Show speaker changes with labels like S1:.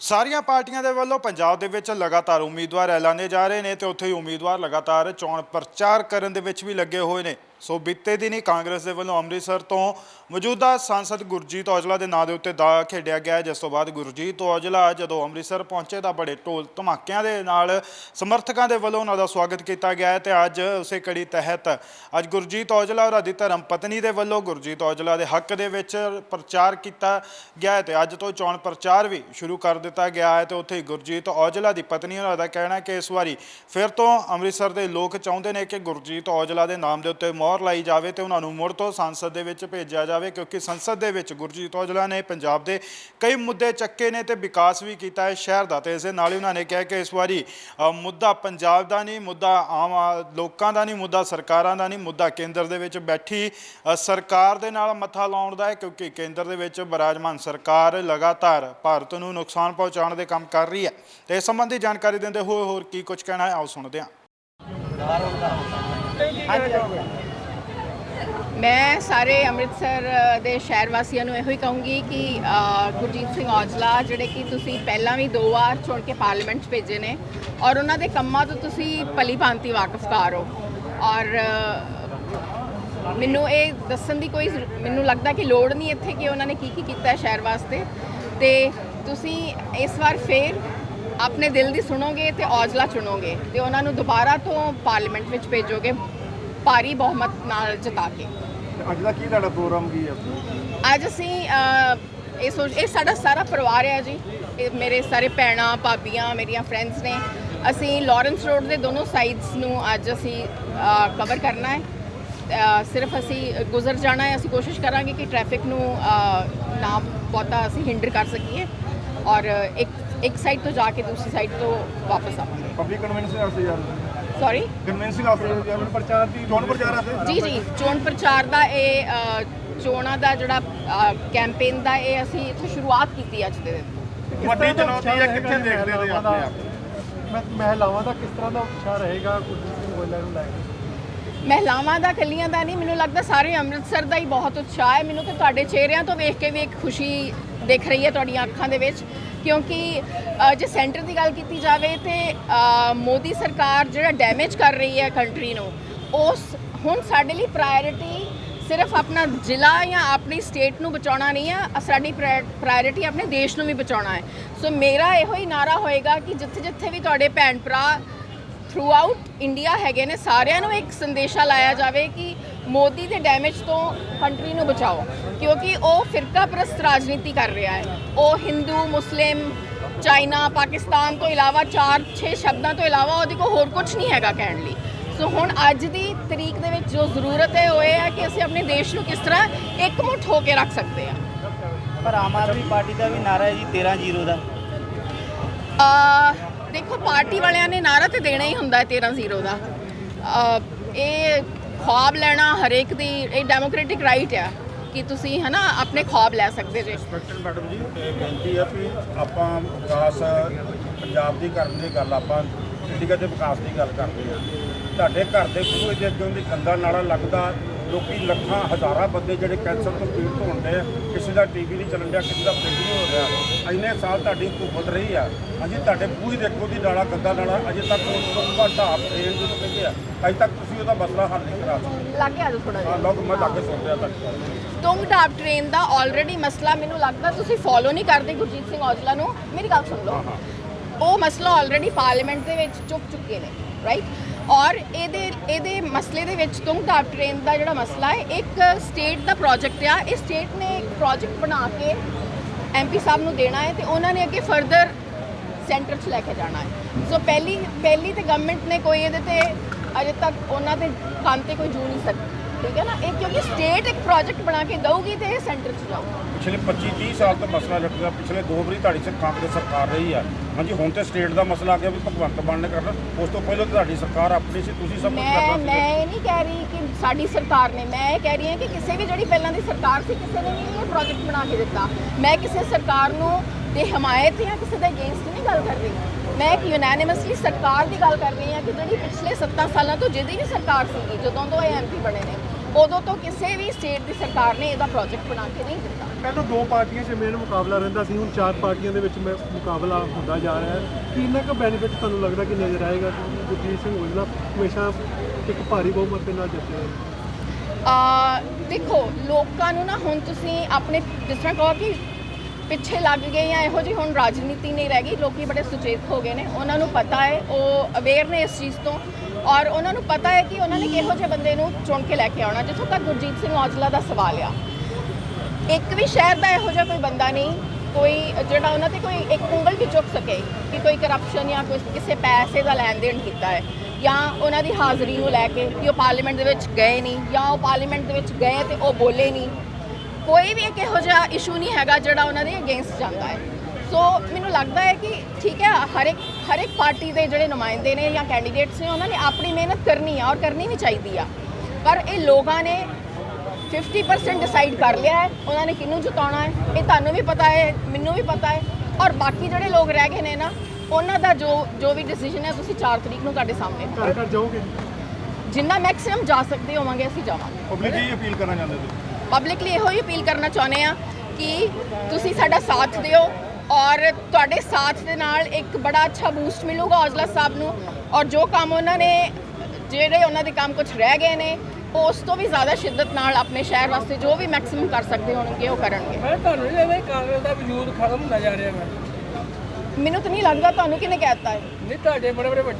S1: ਸਾਰੀਆਂ ਪਾਰਟੀਆਂ ਦੇ ਵੱਲੋਂ ਪੰਜਾਬ ਦੇ ਵਿੱਚ ਲਗਾਤਾਰ ਉਮੀਦਵਾਰ ਐਲਾਨੇ ਜਾ ਰਹੇ ਨੇ ਤੇ ਉੱਥੇ ਹੀ ਉਮੀਦਵਾਰ ਲਗਾਤਾਰ ਚੋਣ ਪ੍ਰਚਾਰ ਕਰਨ ਦੇ ਵਿੱਚ ਵੀ ਲੱਗੇ ਹੋਏ ਨੇ। ਸੋ ਬੀਤੇ ਦਿਨੀ ਕਾਂਗਰਸ ਦੇ ਵੱਲੋਂ ਅੰਮ੍ਰਿਤਸਰ ਤੋਂ ਮੌਜੂਦਾ ਸਾਂਸਦ ਗੁਰਜੀਤ ਔਜਲਾ ਦੇ ਨਾਂ ਦੇ ਉੱਤੇ ਦਾ ਖੇਡਿਆ ਗਿਆ। ਜਿਸ ਤੋਂ ਬਾਅਦ ਗੁਰਜੀਤ ਔਜਲਾ ਜਦੋਂ ਅੰਮ੍ਰਿਤਸਰ ਪਹੁੰਚੇ ਤਾਂ ਬੜੇ ਢੋਲ ਧਮਾਕਿਆਂ ਦੇ ਨਾਲ ਸਮਰਥਕਾਂ ਦੇ ਵੱਲੋਂ ਉਹਨਾਂ ਦਾ ਸਵਾਗਤ ਕੀਤਾ ਗਿਆ ਹੈ ਤੇ ਅੱਜ ਉਸੇ ਕੜੀ ਤਹਿਤ ਅੱਜ ਗੁਰਜੀਤ ਔਜਲਾ ਔਰ ਦੀ ਧਰਮ ਪਤਨੀ ਦੇ ਵੱਲੋਂ ਗੁਰਜੀਤ ਔਜਲਾ ਦੇ ਹੱਕ ਦੇ ਵਿੱਚ ਪ੍ਰਚਾਰ ਕੀਤਾ ਗਿਆ ਹੈ ਤੇ ਅੱਜ ਤੋਂ ਚੋਣ ਪ੍ਰਚਾਰ ਵੀ ਸ਼ੁਰੂ ਕਰ ਦਿੱਤਾ ਗਿਆ ਹੈ ਤੇ ਉੱਥੇ ਹੀ ਗੁਰਜੀਤ ਔਜਲਾ ਦੀ ਪਤਨੀ ਉਹਨਾਂ ਦਾ ਕਹਿਣਾ ਕਿ ਇਸ ਵਾਰੀ ਫਿਰ ਤੋਂ ਅੰਮ੍ਰਿਤਸਰ ਦੇ ਲੋਕ ਚਾਹੁੰਦੇ ਨੇ ਕਿ ਗੁਰਜੀਤ ਔਜਲਾ ਦੇ ਨਾਮ ਦੇ ਉੱਤੇ ਮੋਹਰ ਲਾਈ ਜਾਵੇ ਤੇ ਉਹਨਾਂ ਨੂੰ ਮੁੜ ਤੋਂ ਸੰਸਦ ਦੇ ਵਿੱਚ ਭੇਜਿਆ ਜਾਵੇ, ਕਿਉਂਕਿ ਸੰਸਦ ਦੇ ਵਿੱਚ ਗੁਰਜੀਤ ਔਜਲਾ ਨੇ ਪੰਜਾਬ ਦੇ ਕਈ ਮੁੱਦੇ ਚੱਕੇ ਨੇ ਤੇ ਵਿਕਾਸ ਵੀ ਕੀਤਾ ਹੈ ਸ਼ਹਿਰ ਦਾ ਤੇ ਦੇ ਨਾਲ ਹੀ ਉਹਨਾਂ ਨੇ ਕਿਹਾ ਕਿ ਇਸ ਵਾਰੀ ਮੁੱਦਾ ਪੰਜਾਬ ਦਾ ਨਹੀਂ, ਮੁੱਦਾ ਆਮ ਲੋਕਾਂ ਦਾ ਨਹੀਂ, ਮੁੱਦਾ ਸਰਕਾਰਾਂ ਦਾ ਨਹੀਂ, ਮੁੱਦਾ ਕੇਂਦਰ ਦੇ ਵਿੱਚ ਬੈਠੀ ਸਰਕਾਰ ਦੇ ਨਾਲ ਮੱਥਾ ਲਾਉਣ ਦਾ ਹੈ, ਕਿਉਂਕਿ ਕੇਂਦਰ ਦੇ ਵਿੱਚ ਬਰਾਜਮਾਨ ਸਰਕਾਰ ਲਗਾਤਾਰ ਭਾਰਤ ਨੂੰ ਨੁਕਸਾਨ ਪਹੁੰਚਾਉਣ ਦੇ ਕੰਮ ਕਰ ਰਹੀ ਹੈ। ਤੇ ਇਸ ਸੰਬੰਧੀ ਜਾਣਕਾਰੀ ਦਿੰਦੇ ਹੋਏ ਹੋਰ ਕੀ ਕੁਝ ਕਹਿਣਾ ਹੈ, ਆਓ ਸੁਣਦੇ ਹਾਂ।
S2: ਮੈਂ ਸਾਰੇ ਅੰਮ੍ਰਿਤਸਰ ਦੇ ਸ਼ਹਿਰ ਵਾਸੀਆਂ ਨੂੰ ਇਹੋ ਹੀ ਕਹੂੰਗੀ ਕਿ ਗੁਰਜੀਤ ਸਿੰਘ ਔਜਲਾ, ਜਿਹੜੇ ਕਿ ਤੁਸੀਂ ਪਹਿਲਾਂ ਵੀ ਦੋ ਵਾਰ ਚੁਣ ਕੇ ਪਾਰਲੀਮੈਂਟ 'ਚ ਭੇਜੇ ਨੇ ਔਰ ਉਹਨਾਂ ਦੇ ਕੰਮਾਂ ਤੋਂ ਤੁਸੀਂ ਭਲੀ ਭਾਂਤੀ ਵਾਕਿਫਕਾਰ ਹੋ ਔਰ ਮੈਨੂੰ ਇਹ ਦੱਸਣ ਦੀ ਕੋਈ ਜ਼ਰੂ- ਮੈਨੂੰ ਲੱਗਦਾ ਕਿ ਲੋੜ ਨਹੀਂ ਇੱਥੇ ਕਿ ਉਹਨਾਂ ਨੇ ਕੀ ਕੀ ਕੀਤਾ ਹੈ ਸ਼ਹਿਰ ਵਾਸਤੇ ਤੇ ਤੁਸੀਂ ਇਸ ਵਾਰ ਫੇਰ ਆਪਣੇ ਦਿਲ ਦੀ ਸੁਣੋਗੇ ਤੇ ਔਜਲਾ ਚੁਣੋਗੇ ਤੇ ਉਹਨਾਂ ਨੂੰ ਦੁਬਾਰਾ ਤੋਂ ਪਾਰਲੀਮੈਂਟ ਵਿੱਚ ਭੇਜੋਗੇ। ਭਾਰੀ ਬਹੁਮਤ ਨਾਲ ਜਿਤਾ ਕੇ।
S3: ਅੱਜ ਦਾ ਕੀ ਤੁਹਾਡਾ ਪ੍ਰੋਗਰਾਮ ਕੀ ਹੈ
S2: ਅੱਜ ਅਸੀਂ ਅ, ਇਹ ਸੋਚ ਇਹ ਸਾਡਾ ਸਾਰਾ ਪਰਿਵਾਰ ਹੈ ਜੀ। ਇਹ ਮੇਰੇ ਸਾਰੇ ਭੈਣਾਂ ਭਾਬੀਆਂ ਮੇਰੀਆਂ ਫਰੈਂਡਸ ਨੇ। ਅਸੀਂ ਲਾਰੈਂਸ ਰੋਡ ਦੇ ਦੋਨੋਂ ਸਾਈਡਸ ਨੂੰ ਅੱਜ ਅਸੀਂ ਕਵਰ ਕਰਨਾ ਹੈ। ਅ, ਸਿਰਫ ਅਸੀਂ ਗੁਜ਼ਰ ਜਾਣਾ ਹੈ। ਅਸੀਂ ਕੋਸ਼ਿਸ਼ ਕਰਾਂਗੇ ਕਿ ਟ੍ਰੈਫਿਕ ਨੂੰ ਅ, ਨਾ ਬਹੁਤਾ ਅਸੀਂ ਹਿੰਡਰ ਕਰ ਸਕੀਏ। ਔਰ ਇੱਕ ਇੱਕ ਸਾਈਡ ਤੋਂ ਜਾ ਕੇ ਦੂਸਰੀ ਸਾਈਡ ਤੋਂ ਵਾਪਸ ਆਵਾਂਗੇ।
S3: ਪਬਲਿਕ ਕਨਵੈਨਸ਼ਨ ਵਾਸਤੇ ਯਾਰ
S2: ਸੌਰੀ
S3: ਕਨਵੈਨਸ਼ਨ ਵਾਸਤੇ ਯਾਰ ਪ੍ਰਚਾਰ ਦੀ ਚੋਣ ਪ੍ਰਚਾਰ ਵਾਸਤੇ
S2: ਜੀ ਜੀ। ਚੋਣ ਪ੍ਰਚਾਰ ਦਾ ਇਹ ਅ, ਚੋਣਾਂ ਦਾ ਜਿਹੜਾ ਕੈਂਪੇਨ ਦਾ ਇਹ ਅਸੀਂ ਇੱਥੇ ਸ਼ੁਰੂਆਤ ਕੀਤੀ ਅੱਜ ਦੇ ਦਿਨ।
S3: ਵੱਡੀ ਚੁਣੌਤੀ ਹੈ ਕਿੱਥੇ ਦੇਖਦੇ ਹੋ ਆਪਣੇ ਆਪ?
S4: ਮੈਂ ਮਹਿਲਾਵਾਂ ਦਾ ਕਿਸ ਤਰ੍ਹਾਂ ਦਾ ਉਤਸ਼ਾਹ ਰਹੇਗਾ ਗੁਰਜੀਤ ਸਿੰਘ ਗੋਇਲਾ ਨੂੰ ਲੈ ਕੇ?
S2: ਮਹਿਲਾਵਾਂ ਦਾ ਕੱਲੀਆਂ ਦਾ ਨਹੀਂ ਮੈਨੂੰ ਲੱਗਦਾ ਸਾਰੇ ਅੰਮ੍ਰਿਤਸਰ ਦਾ ਹੀ ਬਹੁਤ ਉਤਸ਼ਾਹ ਹੈ। ਮੈਨੂੰ ਤਾਂ ਤੁਹਾਡੇ ਚਿਹਰਿਆਂ ਤੋਂ ਵੇਖ ਕੇ ਵੀ ਇੱਕ ਖੁਸ਼ੀ ਦਿਖ ਰਹੀ ਹੈ ਤੁਹਾਡੀਆਂ ਅੱਖਾਂ ਦੇ ਵਿੱਚ। ਕਿਉਂਕਿ ਜੇ ਸੈਂਟਰ ਦੀ ਗੱਲ ਕੀਤੀ ਜਾਵੇ ਤੇ ਮੋਦੀ ਸਰਕਾਰ ਜਿਹੜਾ ਡੈਮੇਜ ਕਰ ਰਹੀ ਹੈ ਕੰਟਰੀ ਨੂੰ, ਉਸ, ਹੁਣ ਸਾਡੇ ਲਈ ਪ੍ਰਾਇੋਰਟੀ ਸਿਰਫ ਆਪਣਾ ਜ਼ਿਲ੍ਹਾ ਜਾਂ ਆਪਣੀ ਸਟੇਟ ਨੂੰ ਬਚਾਉਣਾ ਨਹੀਂ ਹੈ ਸਾਡੀ ਪ੍ਰਾਇੋਰਟੀ ਆਪਣੇ ਦੇਸ਼ ਨੂੰ ਵੀ ਬਚਾਉਣਾ ਹੈ। ਸੋ ਮੇਰਾ ਇਹੋ ਹੀ ਨਾਰਾ ਹੋਏਗਾ ਕਿ ਜਿੱਥੇ ਜਿੱਥੇ ਵੀ ਤੁਹਾਡੇ ਭੈਣ ਭਰਾ ਥਰੂ ਆਊਟ ਇੰਡੀਆ ਹੈਗੇ ਨੇ, ਸਾਰਿਆਂ ਨੂੰ ਇੱਕ ਸੰਦੇਸ਼ਾ ਲਾਇਆ ਜਾਵੇ ਕਿ ਮੋਦੀ ਦੇ ਡੈਮੇਜ ਤੋਂ ਕੰਟਰੀ ਨੂੰ ਬਚਾਓ ਕਿਉਂਕਿ ਉਹ ਫਿਰਕਾ ਪ੍ਰਸਤ ਰਾਜਨੀਤੀ ਕਰ ਰਿਹਾ ਹੈ। ਉਹ ਹਿੰਦੂ ਮੁਸਲਿਮ ਚਾਈਨਾ ਪਾਕਿਸਤਾਨ ਤੋਂ ਇਲਾਵਾ 4-6 ਸ਼ਬਦਾਂ ਤੋਂ ਇਲਾਵਾ ਉਹਦੇ ਕੋਲ ਹੋਰ ਕੁਝ ਨਹੀਂ ਹੈਗਾ ਕਹਿਣ ਲਈ। ਸੋ ਹੁਣ ਅੱਜ ਦੀ ਤਰੀਕ ਦੇ ਵਿੱਚ ਜੋ ਜ਼ਰੂਰਤ ਹੈ ਉਹ ਇਹ ਹੈ ਕਿ ਅਸੀਂ ਆਪਣੇ ਦੇਸ਼ ਨੂੰ ਕਿਸ ਤਰ੍ਹਾਂ ਇਕਮੁੱਠ ਹੋ ਕੇ ਰੱਖ ਸਕਦੇ ਹਾਂ।
S5: ਪਰ ਆਮ ਆਦਮੀ ਪਾਰਟੀ ਦਾ ਵੀ ਨਾਰਾ ਹੈ ਜੀ 13-0 ਦਾ।
S2: ਅ ਦੇਖੋ ਪਾਰਟੀ ਵਾਲਿਆਂ ਨੇ ਨਾਰਾ ਤੇ ਦੇਣਾ ਹੀ ਹੁੰਦਾ ਹੈ 13-0 ਦਾ। ਅ, ਇਹ ਖੁਆਬ ਲੈਣਾ ਹਰੇਕ ਦੀ, ਇਹ ਡੈਮੋਕ੍ਰੈਟਿਕ ਰਾਈਟ ਆ ਕਿ ਤੁਸੀਂ ਹਨਾ ਆਪਣੇ ਖੁਆਬ ਲੈ ਸਕਦੇ ਜੇ।
S6: ਇੰਸਪੈਕਟਰ ਮੈਡਮ ਜੀ ਬੇਨਤੀ ਆ ਵੀ ਆਪਾਂ ਵਿਕਾਸ, ਪੰਜਾਬ ਦੀ ਕਰਨ ਦੀ ਗੱਲ, ਆਪਾਂ ਇੰਡੀਆ ਦੇ ਵਿਕਾਸ ਦੀ ਗੱਲ ਕਰਦੇ ਹਾਂ ਤੁਹਾਡੇ ਘਰ ਦੇ ਬੂਹੇ ਦੇ ਅੱਗੇ ਦੀ ਗੰਦਾ ਨਾਲਾ ਲੱਗਦਾ ਲੋਕੀ ਲੱਖਾਂ ਹਜ਼ਾਰਾਂ ਬੰਦੇ ਜਿਹੜੇ ਕੈਂਸਰ ਤੋਂ ਪੀੜਤ ਹੁੰਦੇ ਆ ਕਿਸੇ ਦਾ ਟੀਵੀ ਨਹੀਂ ਚੱਲਣ ਡਿਆ ਕਿਸੇ ਦਾ ਫ੍ਰਿਜ ਨਹੀਂ ਹੋ ਰਿਹਾ। ਇੰਨੇ ਸਾਲ ਤੁਹਾਡੀ ਹਕੂਮਤ ਰਹੀ ਆ। ਹਾਂਜੀ ਤੁਹਾਡੇ ਬੂਹੇ ਦੇ ਅੱਗੋਂ ਦੀ ਨਾਲਾ ਗੰਦਾ ਨਾਲਾ ਅਜੇ ਤੱਕ ਉਸ ਤੋਂ ਘਾਟਾ ਟ੍ਰੇਨ ਜਿਹਨੂੰ ਕਹਿੰਦੇ ਆ ਅਜੇ ਤੱਕ ਤੁਸੀਂ ਉਹਦਾ ਮਸਲਾ ਹੱਲ ਨਹੀਂ ਕਰਾ ਸਕੇ
S2: ਲੱਗੇ ਆ ਜਾਓ ਥੋੜਾ ਜਿਹਾ।
S6: ਲੋਕ ਮੈਂ ਲੱਗੇ ਸੁਣ ਰਿਹਾ ਤੁਹਾਡੀ
S2: ਤੁੰਗ ਢਾਬ ਟ੍ਰੇਨ ਦਾ ਆਲਰੇਡੀ ਮਸਲਾ ਮੈਨੂੰ ਲੱਗਦਾ ਤੁਸੀਂ ਫੋਲੋ ਨਹੀਂ ਕਰਦੇ ਗੁਰਜੀਤ ਸਿੰਘ ਔਜਲਾ ਨੂੰ। ਮੇਰੀ ਗੱਲ ਸੁਣ ਲਓ। ਉਹ ਮਸਲਾ ਆਲਰੇਡੀ ਪਾਰਲੀਮੈਂਟ ਦੇ ਵਿੱਚ ਚੁੱਕ ਚੁੱਕੇ ਨੇ ਰਾਈਟ ਔਰ ਇਹਦੇ ਇਹਦੇ ਮਸਲੇ ਦੇ ਵਿੱਚ ਤੁੰਗ ਢਾਬ ਟ੍ਰੇਨ ਦਾ ਜਿਹੜਾ ਮਸਲਾ ਹੈ, ਇੱਕ ਸਟੇਟ ਦਾ ਪ੍ਰੋਜੈਕਟ ਆ। ਇਹ ਸਟੇਟ ਨੇ ਇੱਕ ਪ੍ਰੋਜੈਕਟ ਬਣਾ ਕੇ ਐਮਪੀ ਸਾਹਿਬ ਨੂੰ ਦੇਣਾ ਹੈ ਤੇ ਉਹਨਾਂ ਨੇ ਅੱਗੇ ਫਰਦਰ ਸੈਂਟਰ 'ਚ ਲੈ ਕੇ ਜਾਣਾ ਹੈ। ਸੋ ਪਹਿਲੀ ਪਹਿਲੀ ਤੇ ਗਵਰਨਮੈਂਟ ਨੇ ਕੋਈ ਇਹਦੇ ਤੇ ਅਜੇ ਤੱਕ ਉਹਨਾਂ ਦੇ ਕੰਮ ਤੇ ਕੋਈ ਜੂ ਨਹੀਂ ਸਕਦੀ ਠੀਕ ਹੈ ਨਾ? ਇਹ ਕਿਉਂਕਿ ਸਟੇਟ ਇੱਕ ਪ੍ਰੋਜੈਕਟ ਬਣਾ ਕੇ ਦਊਗੀ ਤੇ ਇਹ ਸੈਂਟਰ 'ਚ ਜਾਊਗਾ
S6: ਪਿਛਲੇ 25 30 ਸਾਲ ਤੋਂ ਮਸਲਾ ਰੱਖਦਾ ਪਿਛਲੇ ਦੋ ਵਾਰੀ ਤੁਹਾਡੀ ਸਰ ਕਾਂਗਰਸ ਸਰਕਾਰ ਰਹੀ ਆ। ਹਾਂਜੀ ਹੁਣ ਤੇ ਸਟੇਟ ਦਾ ਮਸਲਾ ਆ ਗਿਆ ਵੀ ਭਗਵੰਤ ਮਾਨ ਨੇ ਕਰਨਾ। ਉਸ ਤੋਂ ਪਹਿਲਾਂ ਤੁਹਾਡੀ ਸਰਕਾਰ ਆਪਣੀ ਸੀ ਤੁਸੀਂ ਸਭ ਕੁਝ
S2: ਮੈਂ
S6: ਕਰਨਾ
S2: ਮੈਂ
S6: ਸੀ
S2: ਇਹ ਨਹੀਂ ਕਹਿ ਰਹੀ ਕਿ ਸਾਡੀ ਸਰਕਾਰ ਨੇ ਮੈਂ ਇਹ ਕਹਿ ਰਹੀ ਹਾਂ ਕਿ ਕਿਸੇ ਵੀ ਜਿਹੜੀ ਪਹਿਲਾਂ ਦੀ ਸਰਕਾਰ ਸੀ ਕਿਸੇ ਨੇ ਵੀ ਨਹੀਂ ਇਹ ਪ੍ਰੋਜੈਕਟ ਬਣਾ ਕੇ ਦਿੱਤਾ। ਮੈਂ ਕਿਸੇ ਸਰਕਾਰ ਨੂੰ ਦੇ ਹਮਾਇਤ ਜਾਂ ਕਿਸੇ ਦੇ ਅਗੇਂਸਟ ਨਹੀਂ ਗੱਲ ਕਰ ਰਹੀ। ਮੈਂ ਇੱਕ ਯੂਨੈਨਿਮਸਲੀ ਸਰਕਾਰ ਦੀ ਗੱਲ ਕਰ ਰਹੀ ਹਾਂ ਕਿ ਜਿਹੜੀ ਪਿਛਲੇ 7 ਸਾਲਾਂ ਤੋਂ ਜਿਹਦੀ ਵੀ ਸਰਕਾਰ ਸੀਗੀ ਜਦੋਂ ਤੋਂ ਇਹ ਐਮਪੀ ਬਣੇ ਨੇ ਉਦੋਂ ਤੋਂ ਕਿਸੇ ਵੀ ਸਟੇਟ ਦੀ ਸਰਕਾਰ ਨੇ ਇਹਦਾ ਪ੍ਰੋਜੈਕਟ ਬਣਾ ਕੇ ਨਹੀਂ ਦਿੱਤਾ।
S4: ਪਹਿਲਾਂ ਦੋ ਪਾਰਟੀਆਂ 'ਚ ਮੇਨ ਮੁਕਾਬਲਾ ਰਹਿੰਦਾ ਸੀ ਹੁਣ ਚਾਰ ਪਾਰਟੀਆਂ ਦੇ ਵਿੱਚ ਮੈਂ ਮੁਕਾਬਲਾ ਹੁੰਦਾ ਜਾ ਰਿਹਾ ਹੈ। ਕਿੰਨਾ ਕੁ ਬੈਨੀਫਿਟ ਤੁਹਾਨੂੰ ਲੱਗਦਾ ਕਿ ਨਜ਼ਰ ਆਏਗਾ? ਗੁਰਜੀਤ ਸਿੰਘ ਔਜਲਾ ਹਮੇਸ਼ਾ ਇੱਕ ਭਾਰੀ ਬਹੁਮਤ ਦੇ ਨਾਲ ਜਿੱਤੇ
S2: ਆ ਦੇਖੋ ਲੋਕਾਂ ਨੂੰ ਨਾ ਹੁਣ ਤੁਸੀਂ ਆਪਣੇ ਜਿਸ ਤਰ੍ਹਾਂ ਕਹੋ ਕਿ ਪਿੱਛੇ ਲੱਗ ਗਏ ਜਾਂ ਇਹੋ ਜਿਹੀ ਹੁਣ ਰਾਜਨੀਤੀ ਨਹੀਂ ਰਹਿ ਗਈ, ਲੋਕੀ ਬੜੇ ਸੁਚੇਤ ਹੋ ਗਏ ਨੇ। ਉਹਨਾਂ ਨੂੰ ਪਤਾ ਹੈ, ਉਹ ਅਵੇਅਰ ਨੇ ਇਸ ਚੀਜ਼ ਤੋਂ। ਔਰ ਉਹਨਾਂ ਨੂੰ ਪਤਾ ਹੈ ਕਿ ਉਹਨਾਂ ਨੇ ਕਿਹੋ ਜਿਹੇ ਬੰਦੇ ਨੂੰ ਚੁਣ ਕੇ ਲੈ ਕੇ ਆਉਣਾ। ਜਿੱਥੋਂ ਤੱਕ ਗੁਰਜੀਤ ਸਿੰਘ ਔਜਲਾ ਦਾ ਸਵਾਲ ਆ, ਇੱਕ ਵੀ ਸ਼ਹਿਰ ਦਾ ਇਹੋ ਜਿਹਾ ਕੋਈ ਬੰਦਾ ਨਹੀਂ, ਕੋਈ ਜਿਹੜਾ ਉਹਨਾਂ ਤੇ ਕੋਈ ਇੱਕ ਉਂਗਲ ਵੀ ਚੁੱਕ ਸਕੇ ਕਿ ਕੋਈ ਕਰਪਸ਼ਨ ਜਾਂ ਕੋਈ ਕਿਸੇ ਪੈਸੇ ਦਾ ਲੈਣ ਦੇਣ ਕੀਤਾ ਹੈ। ਜਾਂ ਉਹਨਾਂ ਦੀ ਹਾਜ਼ਰੀ ਨੂੰ ਲੈ ਕੇ ਕਿ ਉਹ ਪਾਰਲੀਮੈਂਟ ਦੇ ਵਿੱਚ ਗਏ ਨਹੀਂ, ਜਾਂ ਉਹ ਪਾਰਲੀਮੈਂਟ ਦੇ ਵਿੱਚ ਗਏ ਤੇ ਉਹ ਬੋਲੇ ਨਹੀਂ। ਕੋਈ ਵੀ ਇੱਕ ਇਹੋ ਜਿਹਾ ਇਸ਼ੂ ਨਹੀਂ ਹੈਗਾ ਜਿਹੜਾ ਉਹਨਾਂ ਦੇ ਅਗੇਂਸਟ ਜਾਂਦਾ ਹੈ। ਸੋ ਮੈਨੂੰ ਲੱਗਦਾ ਹੈ ਕਿ ਠੀਕ ਹੈ ਹਰ ਇੱਕ ਹਰ ਇੱਕ ਪਾਰਟੀ ਦੇ ਜਿਹੜੇ ਨੁਮਾਇੰਦੇ ਨੇ ਜਾਂ ਕੈਂਡੀਡੇਟਸ ਨੇ ਉਹਨਾਂ ਨੇ ਆਪਣੀ ਮਿਹਨਤ ਕਰਨੀ ਆ ਔਰ ਕਰਨੀ ਵੀ ਚਾਹੀਦੀ ਆ। ਪਰ ਇਹ ਲੋਕਾਂ ਨੇ 50% ਡਿਸਾਈਡ ਕਰ ਲਿਆ ਹੈ ਉਹਨਾਂ ਨੇ ਕਿਹਨੂੰ ਜਿਤਾਉਣਾ ਹੈ ਇਹ ਤੁਹਾਨੂੰ ਵੀ ਪਤਾ ਹੈ ਮੈਨੂੰ ਵੀ ਪਤਾ ਹੈ ਔਰ ਬਾਕੀ ਜਿਹੜੇ ਲੋਕ ਰਹਿ ਗਏ ਨੇ ਨਾ ਉਹਨਾਂ ਦਾ ਜੋ ਜੋ ਵੀ ਡਿਸੀਜਨ ਹੈ ਤੁਸੀਂ 4 ਤਰੀਕ ਨੂੰ ਤੁਹਾਡੇ ਸਾਹਮਣੇ।
S4: ਘਰ ਘਰ ਜਾਓਗੇ?
S2: ਜਿੰਨਾ ਮੈਕਸਿਮਮ ਜਾ ਸਕਦੇ ਹੋਵਾਂਗੇ ਅਸੀਂ ਜਾਵਾਂਗੇ।
S3: ਪਬਲਿਕ ਹੀ ਅਪੀਲ ਕਰਨਾ ਚਾਹੁੰਦੇ ਤੁਸੀਂ?
S2: ਪਬਲਿਕਲੀ ਇਹੋ ਹੀ ਅਪੀਲ ਕਰਨਾ ਚਾਹੁੰਦੇ ਆ ਕਿ ਤੁਸੀਂ ਸਾਡਾ ਸਾਥ ਦਿਓ ਔਰ ਤੁਹਾਡੇ ਸਾਥ ਦੇ ਨਾਲ ਇੱਕ ਬੜਾ ਅੱਛਾ ਬੂਸਟ ਮਿਲੂਗਾ ਔਜਲਾ ਸਾਹਿਬ ਨੂੰ ਔਰ ਜੋ ਕੰਮ ਉਹਨਾਂ ਨੇ ਜਿਹੜੇ ਉਹਨਾਂ ਦੇ ਕੰਮ ਕੁਝ ਰਹਿ ਗਏ ਨੇ ਉਸ ਤੋਂ ਵੀ ਜ਼ਿਆਦਾ ਸ਼ਿੱਦਤ ਨਾਲ ਆਪਣੇ ਸ਼ਹਿਰ ਵਾਸਤੇ ਜੋ ਵੀ ਮੈਕਸਿਮਮ ਕਰ ਸਕਦੇ ਹੋਣਗੇ ਉਹ ਕਰਨਗੇ।
S7: ਮੈਂ ਤੁਹਾਨੂੰ ਨਹੀਂ ਲੱਗਦਾ ਕਿ ਕਾਂਗਰਸ ਦਾ ਵਜੂਦ ਖਤਮ ਹੁੰਦਾ ਜਾ ਰਿਹਾ ਹੈ
S2: ਮੈਨੂੰ ਤਾਂ ਨਹੀਂ ਲੱਗਦਾ ਤੁਹਾਨੂੰ ਕਿਹਨੇ ਕਹਿਤਾ ਹੈ
S7: ਨਹੀਂ ਤੁਹਾਡੇ ਬੜੇ ਬੜੇ